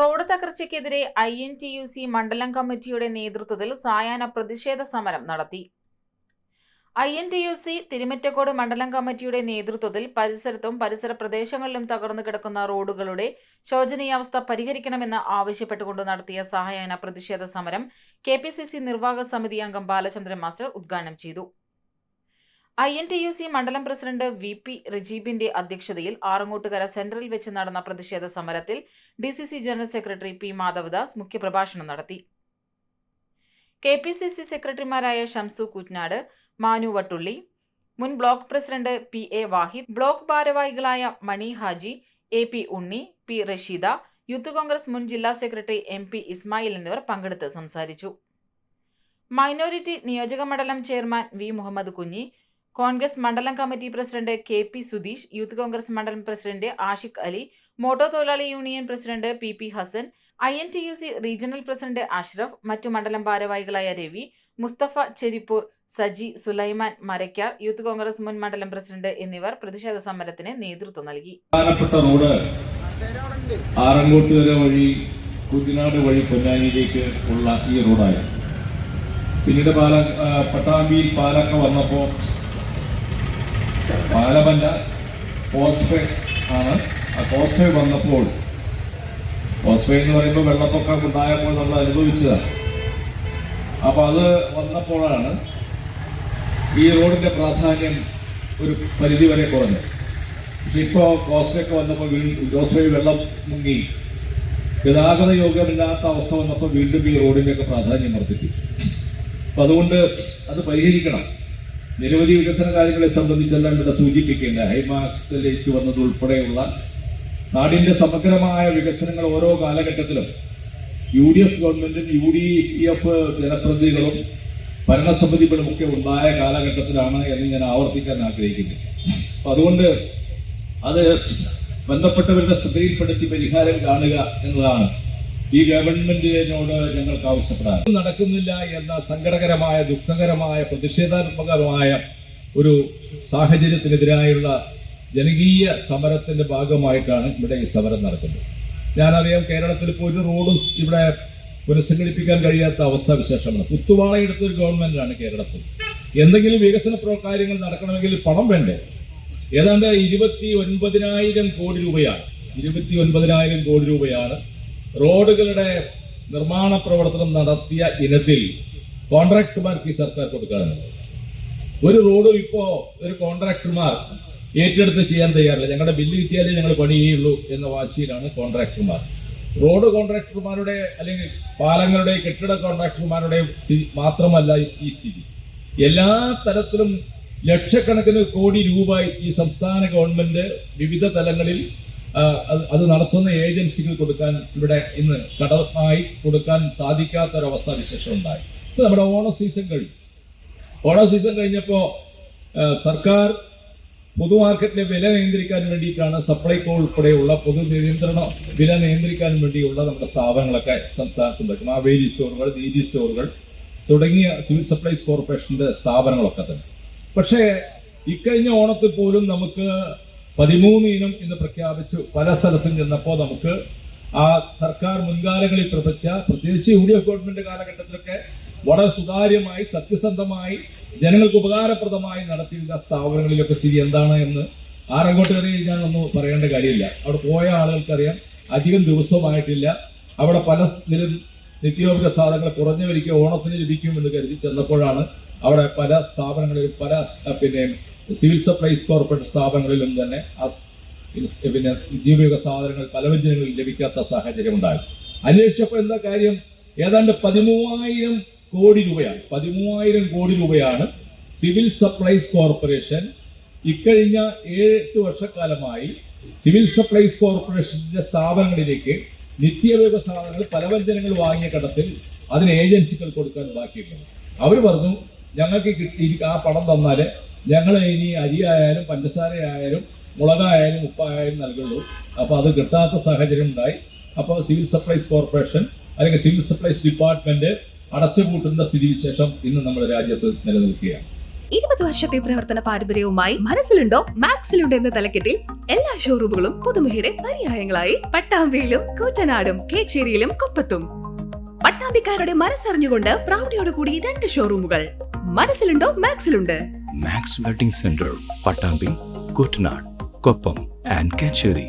Road തകർച്ചയ്ക്കെതിരെ I N T U C മണ്ഡലം കമ്മിറ്റിയുടെ നേതൃത്വത്തിൽ സായാഹ്ന പ്രതിഷേധ സമരം നടത്തി. I N T U C Thirumittacode മണ്ഡലം കമ്മിറ്റിയുടെ നേതൃത്വത്തിൽ പരിസരത്തും പരിസര പ്രദേശങ്ങളിലും തകർന്നു കിടക്കുന്ന റോഡുകളുടെ ശോചനീയാവസ്ഥ പരിഹരിക്കണമെന്ന് ആവശ്യപ്പെട്ടുകൊണ്ട് നടത്തിയ സഹായന പ്രതിഷേധ സമരം കെ നിർവാഹക സമിതി അംഗം ബാലചന്ദ്രൻ മാസ്റ്റർ ഉദ്ഘാടനം ചെയ്തു. I N T U C മണ്ഡലം പ്രസിഡന്റ് വി പി റജീബിന്റെ അധ്യക്ഷതയിൽ ആറങ്ങോട്ടുകര സെന്ററിൽ വെച്ച് നടന്ന പ്രതിഷേധ സമരത്തിൽ D C C general secretary P Madhavadas മുഖ്യപ്രഭാഷണം നടത്തി. കെ പി സി സി സെക്രട്ടറിമാരായ ഷംസു കുറ്റ്നാട് മാനു വട്ടുള്ളി മുൻ block president P A Vahid block ഭാരവാഹികളായ Mani Haji A P Unni P Rasheeda youth Congress മുൻ ജില്ലാ സെക്രട്ടറി എം പി ഇസ്മായിൽ എന്നിവർ പങ്കെടുത്ത് സംസാരിച്ചു. മൈനോറിറ്റി നിയോജക മണ്ഡലം ചെയർമാൻ വി മുഹമ്മദ് കുഞ്ഞി കോൺഗ്രസ് മണ്ഡലം committee president K P Sudheesh youth Congress മണ്ഡലം പ്രസിഡന്റ് ആഷിഖ് അലി മോട്ടോ തൊഴിലാളി union president P P Hasan I N T U C regional president Ashraf മറ്റു മണ്ഡലം ഭാരവാഹികളായ രവി മുസ്തഫ ചെരിപ്പൂർ സജി സുലൈമാൻ മരക്കാർ യൂത്ത് കോൺഗ്രസ് മുൻ മണ്ഡലം പ്രസിഡന്റ് എന്നിവർ പ്രതിഷേധ സമരത്തിന് നേതൃത്വം നൽകി. റോഡ് ആറങ്കോട്ടുകര വഴി കുതിനാട് വഴി പൊന്നാനിയിലേക്ക് ഉള്ള ഈ റോഡായിരുന്നു പിന്നീട് പാല പട്ടാമ്പിയിൽ പാലൊക്കെ വന്നപ്പോൾ പാലമല്ല കോസ്വേ ആണ്. ആ കോസ്വേ വന്നപ്പോൾ കോസ്വേ എന്ന് പറയുമ്പോൾ വെള്ളപ്പൊക്കം ഉണ്ടായപ്പോൾ നമ്മൾ അനുഭവിച്ചതാണ്. അപ്പൊ അത് വന്നപ്പോഴാണ് ഈ റോഡിന്റെ പ്രാധാന്യം ഒരു പരിധി വരെ കുറഞ്ഞു പക്ഷെ ഇപ്പോ ഒക്കെ വന്നപ്പോൾ ജോസ്ഫേ വെള്ളം മുങ്ങി. ഗതാഗത യോഗ്യമില്ലാത്ത അവസ്ഥ വന്നപ്പോൾ വീണ്ടും ഈ റോഡിന്റെ ഒക്കെ പ്രാധാന്യം വർദ്ധിച്ചു അപ്പൊ അതുകൊണ്ട് അത് പരിഹരിക്കണം. നിരവധി വികസന കാര്യങ്ങളെ സംബന്ധിച്ചെല്ലാം ഇവിടെ സൂചിപ്പിക്കേണ്ട ഹൈമാക്സിലേക്ക് വന്നത് ഉൾപ്പെടെയുള്ള നാടിന്റെ സമഗ്രമായ വികസനങ്ങൾ ഓരോ കാലഘട്ടത്തിലും യു ഡി എഫ് ഗവൺമെന്റും യു ഡി എഫ് ജനപ്രതിനിധികളും ഭരണസമിതികളും ഒക്കെ ഉണ്ടായ കാലഘട്ടത്തിലാണ് എന്ന് ഞാൻ ആവർത്തിക്കാൻ ആഗ്രഹിക്കുന്നു. അപ്പൊ അതുകൊണ്ട് അത് ബന്ധപ്പെട്ടവരുടെ ശ്രദ്ധയിൽപ്പെടുത്തി പരിഹാരം കാണുക എന്നതാണ്. ഈ ഗവൺമെന്റിനോട് ഞങ്ങൾക്ക് ആവശ്യപ്പെടാൻ. നടക്കുന്നില്ല എന്ന സങ്കടകരമായ ദുഃഖകരമായ പ്രതിഷേധാത്മകമായ ഒരു സാഹചര്യത്തിനെതിരായുള്ള ജനകീയ സമരത്തിന്റെ ഭാഗമായിട്ടാണ് ഇവിടെ ഈ സമരം നടക്കുന്നത്. ഞാനറിയാം കേരളത്തിൽ ഇപ്പോൾ ഒരു റോഡും ഇവിടെ പുനഃസംഘടിപ്പിക്കാൻ കഴിയാത്ത അവസ്ഥ വിശേഷമാണ്. കുത്തുവാളയെടുത്ത ഒരു ഗവൺമെന്റാണ് കേരളത്തിൽ. എന്തെങ്കിലും വികസന കാര്യങ്ങൾ നടക്കണമെങ്കിൽ പണം വേണ്ടേ? ഏതാണ്ട് ഇരുപത്തി ഒൻപതിനായിരം കോടി രൂപയാണ്. ഇരുപത്തി ഒൻപതിനായിരം കോടി രൂപയാണ് റോഡുകളുടെ നിർമ്മാണ പ്രവർത്തനം നടത്തിയ ഇനത്തിൽ കോൺട്രാക്ടർമാർക്ക് ഈ സർക്കാർ കൊടുക്കാറുണ്ട്. ഒരു റോഡും ഇപ്പോ ഒരു കോൺട്രാക്ടർമാർ ഏറ്റെടുത്ത് ചെയ്യാൻ തയ്യാറില്ല. ഞങ്ങളുടെ ബില്ല് കിട്ടിയാലേ ഞങ്ങൾ പണി ചെയ്യുള്ളൂ എന്ന വാശിയിലാണ് കോൺട്രാക്ടർമാർ റോഡ് കോൺട്രാക്ടർമാരുടെ അല്ലെങ്കിൽ പാലങ്ങളുടെ കെട്ടിട കോൺട്രാക്ടർമാരുടെ മാത്രമല്ല ഈ സ്ഥിതി. എല്ലാ തരത്തിലും ലക്ഷക്കണക്കിന് കോടി രൂപ ഈ സംസ്ഥാന ഗവൺമെന്റ് വിവിധ തലങ്ങളിൽ അത് നടത്തുന്ന ഏജൻസികൾ കൊടുക്കാൻ ഇവിടെ ഇന്ന് കടമായി കൊടുക്കാൻ സാധിക്കാത്ത ഒരവസ്ഥ വിശേഷം ഉണ്ടായി ഇപ്പൊ നമ്മുടെ ഓണ സീസൺ കഴിഞ്ഞു. ഓണ സീസൺ കഴിഞ്ഞപ്പോൾ സർക്കാർ പൊതുമാർക്കറ്റിലെ വില നിയന്ത്രിക്കാൻ വേണ്ടിയിട്ടാണ് സപ്ലൈകോ ഉൾപ്പെടെയുള്ള പൊതു നിയന്ത്രണ വില നിയന്ത്രിക്കാൻ വേണ്ടിയുള്ള നമ്മുടെ സ്ഥാപനങ്ങളൊക്കെ സംസ്ഥാനത്ത് സംസ്ഥാനത്തുണ്ട് വേലി സ്റ്റോറുകൾ നീതി സ്റ്റോറുകൾ തുടങ്ങിയ സിവിൽ സപ്ലൈസ് കോർപ്പറേഷന്റെ സ്ഥാപനങ്ങളൊക്കെ തന്നെ. പക്ഷേ ഇക്കഴിഞ്ഞ ഓണത്തിൽ പോലും നമുക്ക് പതിമൂന്ന് ഇനം എന്ന് പ്രഖ്യാപിച്ചു പല സ്ഥലത്തും ചെന്നപ്പോൾ നമുക്ക് ആ സർക്കാർ മുൻകാലങ്ങളിൽ പ്രവർത്തിച്ച പ്രത്യേകിച്ച് യു ഡി എഫ് ഗവൺമെന്റ് കാലഘട്ടത്തിലൊക്കെ വളരെ സുതാര്യമായി സത്യസന്ധമായി ജനങ്ങൾക്ക് ഉപകാരപ്രദമായി നടത്തിയിരുന്ന സ്ഥാപനങ്ങളിലൊക്കെ സ്ഥിതി എന്താണ് എന്ന് ആറങ്ങോട്ട് കയറി ഞാൻ ഒന്നും പറയേണ്ട കാര്യമില്ല. അവിടെ പോയ ആളുകൾക്കറിയാം അധികം ദിവസമായിട്ടില്ല. അവിടെ പല സ്ഥലം നിത്യോപയോഗ സാധനങ്ങൾ കുറഞ്ഞ വിലയ്ക്ക് ഓണത്തിന് ലഭിക്കുമെന്ന് കരുതി ചെന്നപ്പോഴാണ് അവിടെ പല സ്ഥാപനങ്ങളിലും പല പിന്നെ സിവിൽ സപ്ലൈസ് കോർപ്പറേഷൻ സ്ഥാപനങ്ങളിലും തന്നെ പിന്നെ നിത്യോപയോഗ സാധനങ്ങൾ പല വ്യഞ്ജനങ്ങളിൽ ലഭിക്കാത്ത സാഹചര്യം ഉണ്ടായി അന്വേഷിച്ചപ്പോൾ എന്താ കാര്യം? ഏതാണ്ട് പതിമൂവായിരം കോടി രൂപയാണ്. പതിമൂവായിരം കോടി രൂപയാണ് സിവിൽ സപ്ലൈസ് കോർപ്പറേഷൻ ഇക്കഴിഞ്ഞ ഏഴ് എട്ട് വർഷക്കാലമായി സിവിൽ സപ്ലൈസ് കോർപ്പറേഷന്റെ സ്ഥാപനങ്ങളിലേക്ക് നിത്യവ്യവ സാധനങ്ങൾ പലവ്യഞ്ജനങ്ങൾ വാങ്ങിയ കടത്തിൽ അതിന് ഏജൻസികൾ കൊടുക്കാൻ ബാക്കിയുണ്ട്. അവർ പറഞ്ഞു ഞങ്ങൾക്ക് കിട്ടി ആ പണം തന്നാൽ ഞങ്ങൾ ഇനി അരിയായാലും പഞ്ചസാരയായാലും മുളകായാലും ഉപ്പായാലും നൽകുള്ളൂ. അപ്പോൾ അത് കിട്ടാത്ത സാഹചര്യം ഉണ്ടായി. അപ്പോൾ സിവിൽ സപ്ലൈസ് കോർപ്പറേഷൻ അല്ലെങ്കിൽ സിവിൽ സപ്ലൈസ് ഡിപ്പാർട്ട്മെന്റ് അടച്ചുപൂട്ടുന്ന സ്ഥിതിവിശേഷം ഇന്ന് നമ്മുടെ രാജ്യത്ത് നിലനിൽക്കുകയാണ്. ഇരുപത് വർഷത്തെ പ്രവർത്തന പാരമ്പര്യവുമായി മനസ്സിലുണ്ടോ? മാക്സിലുണ്ടോ എന്ന തലക്കെട്ടിൽ എല്ലാ ഷോറൂമുകളും പുതുമയുടെ പര്യായങ്ങളായി. പട്ടാമ്പിയിലും കൂറ്റനാടും കേച്ചേരിയിലും കൊപ്പത്തും. പട്ടാമ്പിക്കാരുടെ മനസ്സറിഞ്ഞുകൊണ്ട് പ്രൗഢിയോടുകൂടി രണ്ട് ഷോറൂമുകൾ മനസ്സിലുണ്ടോ? മാക്സിലുണ്ട്. Max wedding centre Pattambi Kuttanad Koppam and Kacheri